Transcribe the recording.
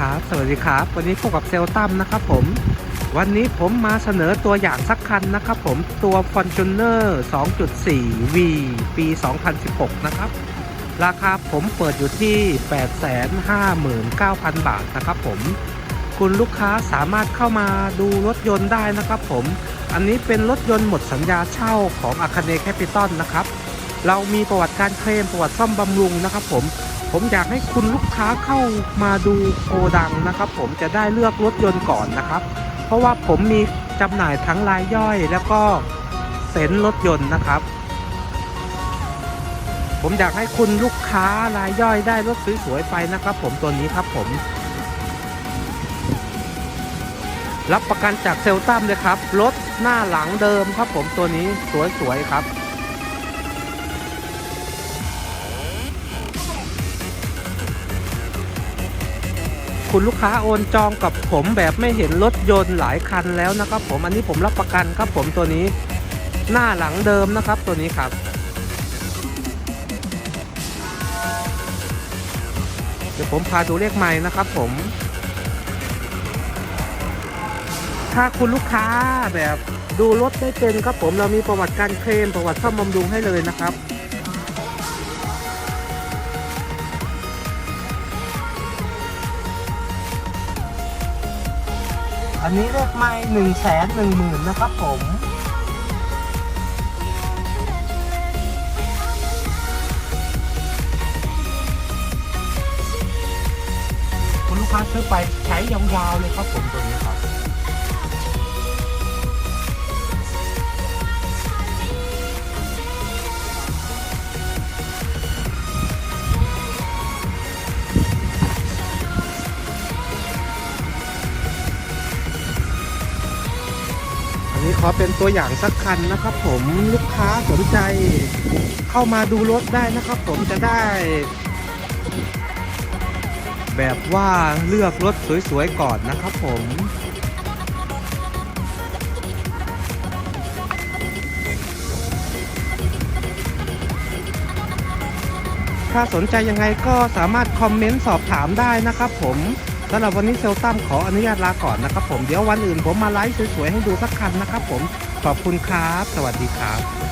ครับ สวัสดีครับ วันนี้พบกับเซลตัมนะครับผม วันนี้ผมมาเสนอตัวอย่างสักคันนะครับผม ตัว Fortuner 2.4V ปี 2016 นะครับ ราคาผมเปิดอยู่ที่ 859,000 บาทนะครับผม คุณลูกค้าสามารถเข้ามาดูรถยนต์ได้นะครับผม อันนี้เป็นรถยนต์หมดสัญญาเช่าของอาคาเนแคปิตอลนะครับ เรามีประวัติการเคลมประวัติซ่อมบำรุงนะครับผม ผมอยากให้คุณลูกค้าเข้ามาดูโกดังนะครับ ผมจะได้เลือกรถยนต์ก่อนนะครับ เพราะว่าผมมีจำหน่ายทั้งรายย่อย แล้วก็เต็นรถยนต์นะครับ ผมอยากให้คุณลูกค้ารายย่อยได้รถสวยๆไปนะครับ ผมตัวนี้ครับผม รับประกันจากเซลตัมเลยครับรถหน้าหลังเดิมครับ ผมตัวนี้สวยๆครับ คุณลูกค้าโอนจองกับผมแบบไม่เห็นรถยนต์หลายคันแล้วนะครับผมอันนี้ผมรับประกันครับผมตัวนี้หน้าหลังเดิมนะครับตัวนี้ครับ เดี๋ยวผมพาดูเลขใหม่นะครับผม ถ้าคุณลูกค้าแบบดูรถไม่เป็นครับผมเรามีประวัติการเคลมประวัติซ่อมบำรุงให้เลยนะครับ อันนี้เลขไม่หนึ่งแสนหนึ่งหมื่นนะครับผมคุณลูกค้าซื้อไปใช้ยาวๆเลยครับผมตัวนี้ครับ ขอเป็นตัวอย่างสักคันนะครับ ผมลูกค้าสนใจเข้ามาดูรถได้นะครับ ผมจะได้ แบบว่าเลือกรถสวยๆก่อนนะครับ ผมถ้าสนใจยังไงก็สามารถคอมเมนต์สอบถามได้นะครับผม สำหรับวันนี้เซลตัมขออนุญาตลาก่อนนะครับผมเดี๋ยววันอื่นผมมาไลฟ์สวยๆให้ดูสักคันนะครับผมขอบคุณครับ สวัสดีครับ